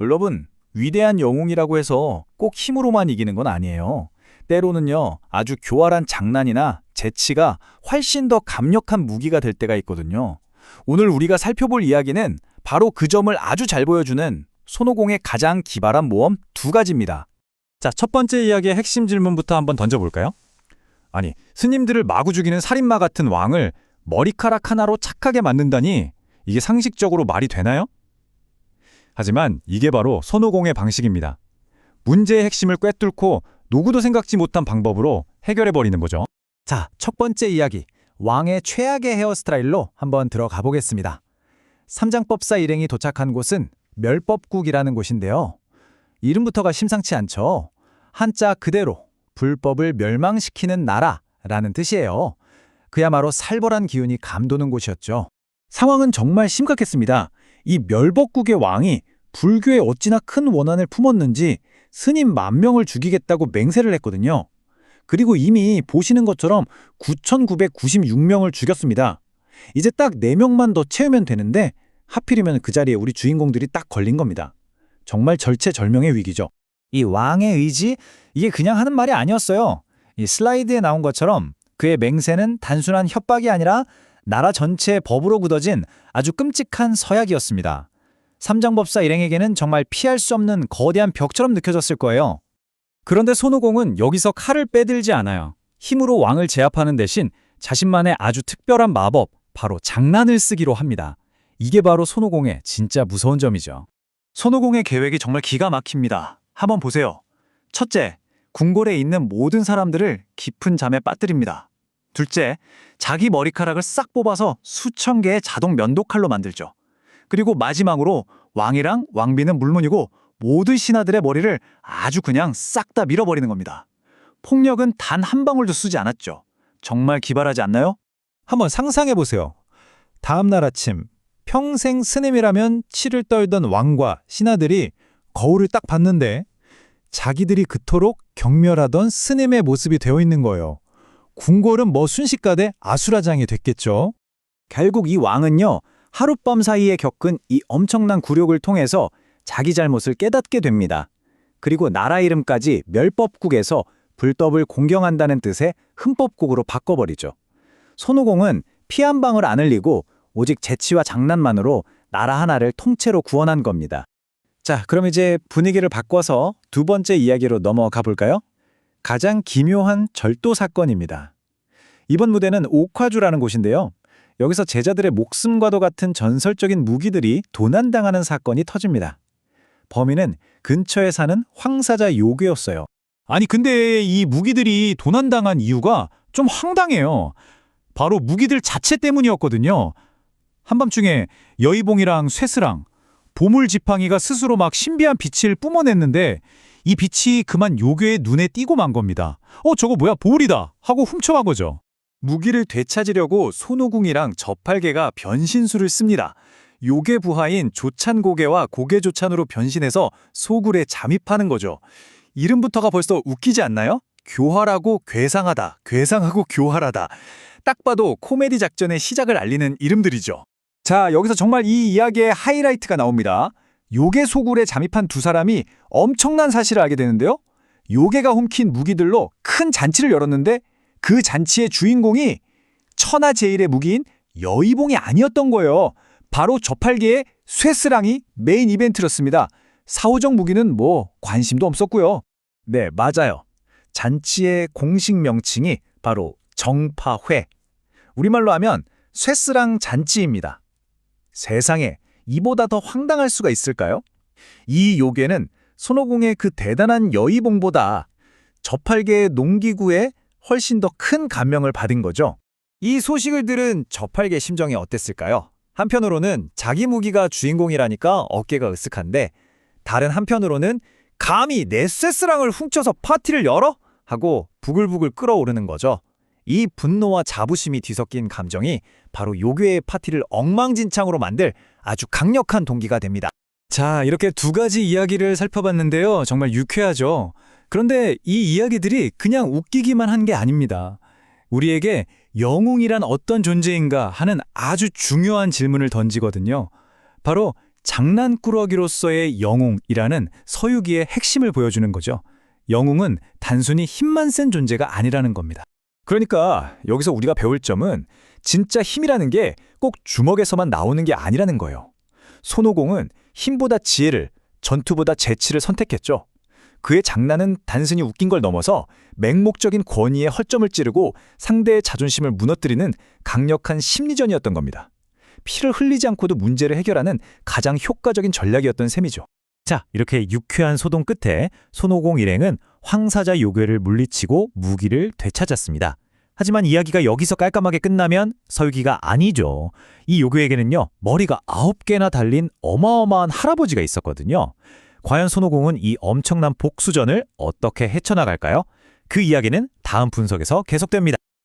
여러분, 위대한 영웅이라고 해서 꼭 힘으로만 이기는 건 아니에요. 때로는요, 아주 교활한 장난이나 재치가 훨씬 더 강력한 무기가 될 때가 있거든요. 오늘 우리가 살펴볼 이야기는 바로 그 점을 아주 잘 보여주는 손오공의 가장 기발한 모험 두 가지입니다. 자, 첫 번째 이야기의 핵심 질문부터 한번 던져볼까요? 아니, 스님들을 마구 죽이는 살인마 같은 왕을 머리카락 하나로 착하게 만든다니 이게 상식적으로 말이 되나요? 하지만 이게 바로 손오공의 방식입니다. 문제의 핵심을 꿰뚫고 누구도 생각지 못한 방법으로 해결해버리는 거죠. 자, 첫 번째 이야기. 왕의 최악의 헤어스타일로 한번 들어가 보겠습니다. 삼장법사 일행이 도착한 곳은 멸법국이라는 곳인데요. 이름부터가 심상치 않죠. 한자 그대로 불법을 멸망시키는 나라라는 뜻이에요. 그야말로 살벌한 기운이 감도는 곳이었죠. 상황은 정말 심각했습니다. 이 멸법국의 왕이 불교에 어찌나 큰 원한을 품었는지 스님 만 명을 죽이겠다고 맹세를 했거든요. 그리고 이미 보시는 것처럼 9,996명을 죽였습니다. 이제 딱 4명만 더 채우면 되는데 하필이면 그 자리에 우리 주인공들이 딱 걸린 겁니다. 정말 절체절명의 위기죠. 이 왕의 의지? 이게 그냥 하는 말이 아니었어요. 이 슬라이드에 나온 것처럼 그의 맹세는 단순한 협박이 아니라 나라 전체의 법으로 굳어진 아주 끔찍한 서약이었습니다. 삼장법사 일행에게는 정말 피할 수 없는 거대한 벽처럼 느껴졌을 거예요. 그런데 손오공은 여기서 칼을 빼들지 않아요. 힘으로 왕을 제압하는 대신 자신만의 아주 특별한 마법, 바로 장난을 쓰기로 합니다. 이게 바로 손오공의 진짜 무서운 점이죠. 손오공의 계획이 정말 기가 막힙니다. 한번 보세요. 첫째, 궁궐에 있는 모든 사람들을 깊은 잠에 빠뜨립니다. 둘째, 자기 머리카락을 싹 뽑아서 수천 개의 자동 면도칼로 만들죠. 그리고 마지막으로 왕이랑 왕비는 물론이고 모든 신하들의 머리를 아주 그냥 싹 다 밀어버리는 겁니다. 폭력은 단 한 방울도 쓰지 않았죠. 정말 기발하지 않나요? 한번 상상해 보세요. 다음 날 아침 평생 스님이라면 치를 떨던 왕과 신하들이 거울을 딱 봤는데 자기들이 그토록 경멸하던 스님의 모습이 되어 있는 거예요. 궁궐은 뭐 순식간에 아수라장이 됐겠죠. 결국 이 왕은요, 하룻밤 사이에 겪은 이 엄청난 굴욕을 통해서 자기 잘못을 깨닫게 됩니다. 그리고 나라 이름까지 멸법국에서 불법을 공경한다는 뜻의 흠법국으로 바꿔버리죠. 손오공은 피 한 방울 안 흘리고 오직 재치와 장난만으로 나라 하나를 통째로 구원한 겁니다. 자, 그럼 이제 분위기를 바꿔서 두 번째 이야기로 넘어가 볼까요? 가장 기묘한 절도 사건입니다. 이번 무대는 옥화주라는 곳인데요. 여기서 제자들의 목숨과도 같은 전설적인 무기들이 도난당하는 사건이 터집니다. 범인은 근처에 사는 황사자 요괴였어요. 아니 근데 이 무기들이 도난당한 이유가 좀 황당해요. 바로 무기들 자체 때문이었거든요. 한밤중에 여의봉이랑 쇠스랑, 보물 지팡이가 스스로 막 신비한 빛을 뿜어냈는데 이 빛이 그만 요괴의 눈에 띄고 만 겁니다. 어 저거 뭐야 보울이다 하고 훔쳐간 거죠. 무기를 되찾으려고 손오궁이랑 저팔계가 변신술을 씁니다. 요괴 부하인 조찬고개와 고개조찬으로 변신해서 소굴에 잠입하는 거죠. 이름부터가 벌써 웃기지 않나요? 교활하고 괴상하다, 괴상하고 교활하다. 딱 봐도 코미디 작전의 시작을 알리는 이름들이죠. 자, 여기서 정말 이 이야기의 하이라이트가 나옵니다. 요괴 소굴에 잠입한 두 사람이 엄청난 사실을 알게 되는데요. 요괴가 훔킨 무기들로 큰 잔치를 열었는데 그 잔치의 주인공이 천하 제일의 무기인 여의봉이 아니었던 거예요. 바로 저팔계의 쇠스랑이 메인 이벤트였습니다. 사후적 무기는 뭐 관심도 없었고요. 네, 맞아요. 잔치의 공식 명칭이 바로 정파회. 우리말로 하면 쇠스랑 잔치입니다. 세상에 이보다 더 황당할 수가 있을까요? 이 요괴는 손오공의 그 대단한 여의봉보다 저팔계의 농기구에 훨씬 더 큰 감명을 받은 거죠. 이 소식을 들은 저팔계 심정이 어땠을까요? 한편으로는 자기 무기가 주인공이라니까 어깨가 으쓱한데 다른 한편으로는 감히 내 쇠스랑을 훔쳐서 파티를 열어? 하고 부글부글 끓어오르는 거죠. 이 분노와 자부심이 뒤섞인 감정이 바로 요괴의 파티를 엉망진창으로 만들 아주 강력한 동기가 됩니다. 자, 이렇게 두 가지 이야기를 살펴봤는데요. 정말 유쾌하죠. 그런데 이 이야기들이 그냥 웃기기만 한 게 아닙니다. 우리에게 영웅이란 어떤 존재인가 하는 아주 중요한 질문을 던지거든요. 바로 장난꾸러기로서의 영웅이라는 서유기의 핵심을 보여주는 거죠. 영웅은 단순히 힘만 센 존재가 아니라는 겁니다. 그러니까 여기서 우리가 배울 점은 진짜 힘이라는 게 꼭 주먹에서만 나오는 게 아니라는 거예요. 손오공은 힘보다 지혜를, 전투보다 재치를 선택했죠. 그의 장난은 단순히 웃긴 걸 넘어서 맹목적인 권위에 헐점을 찌르고 상대의 자존심을 무너뜨리는 강력한 심리전이었던 겁니다. 피를 흘리지 않고도 문제를 해결하는 가장 효과적인 전략이었던 셈이죠. 자, 이렇게 유쾌한 소동 끝에 손오공 일행은 황사자 요괴를 물리치고 무기를 되찾았습니다. 하지만 이야기가 여기서 깔끔하게 끝나면 서유기가 아니죠. 이 요괴에게는요, 머리가 아홉 개나 달린 어마어마한 할아버지가 있었거든요. 과연 손오공은 이 엄청난 복수전을 어떻게 헤쳐나갈까요? 그 이야기는 다음 분석에서 계속됩니다.